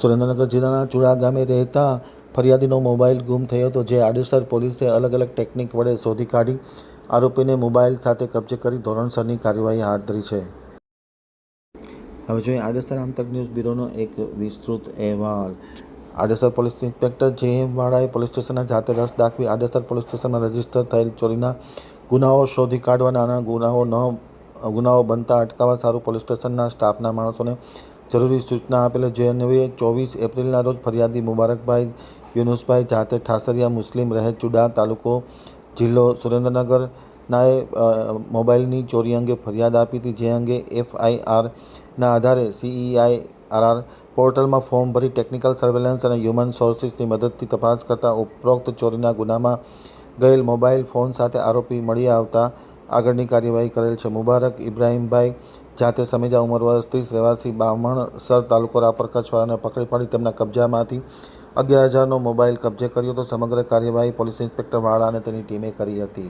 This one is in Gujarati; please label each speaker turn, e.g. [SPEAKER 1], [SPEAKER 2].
[SPEAKER 1] સુરેન્દ્રનગર જિલ્લાના ચુડા ગામે રહેતા ફરિયાદીનો મોબાઈલ ગુમ થયો હતો, જે આડેસર પોલીસે અલગ અલગ ટેકનિક વડે શોધી કાઢી. આરોપીને મોબાઈલ સાથે કબજે કરી ધોરણસરની કાર્યવાહી હાથ ધરી છે. હવે જોઈએ આડેસર આમતક ન્યૂઝ બ્યુરોનો એક વિસ્તૃત અહેવાલ. આડેસર પોલીસ ઇન્સ્પેક્ટર જે વાળાએ પોલીસ સ્ટેશનના જાતે રસ દાખવી આડેસર પોલીસ સ્ટેશનમાં રજિસ્ટર થયેલ ચોરીના ગુનાઓ શોધી કાઢવાના ગુનાઓ ન, ગુનાઓ બનતા અટકાવવા સારું પોલીસ સ્ટેશનના સ્ટાફના માણસોને જરૂરી સૂચના આપેલ જે ચોવીસ એપ્રિલના રોજ ફરિયાદી મુબારકભાઈ યુનુસભાઈ જાતે ઠાસરિયા મુસ્લિમ રહે ચુડા તાલુકો જિલ્લો સુરેન્દ્રનગરનાએ મોબાઈલની ચોરી અંગે ફરિયાદ આપી હતી, જે અંગે એફઆઈઆરના આધારે સીઈઆઈ આરઆર પોર્ટલમાં ફોર્મ ભરી ટેકનિકલ સર્વેલન્સ અને હ્યુમન સોર્સિસની મદદથી તપાસ કરતાં ઉપરોક્ત ચોરીના ગુનામાં ગયેલ મોબાઈલ ફોન સાથે આરોપી મળી આવતા આગળની કાર્યવાહી કરેલ છે. મુબારક, ઇબ્રાહીમભાઈ જાતે સમીજા ઉંમર વર્ષ ત્રીસ, રહેવાસી બામણસર તાલુકો રાપર કચ્છવાળાને પકડી પાડી તેમના કબજામાંથી અગિયાર હજારનો મોબાઈલ કબજે કર્યો હતો સમગ્ર કાર્યવાહી પોલીસ ઇન્સ્પેક્ટર વાળા અને તેની ટીમે કરી હતી.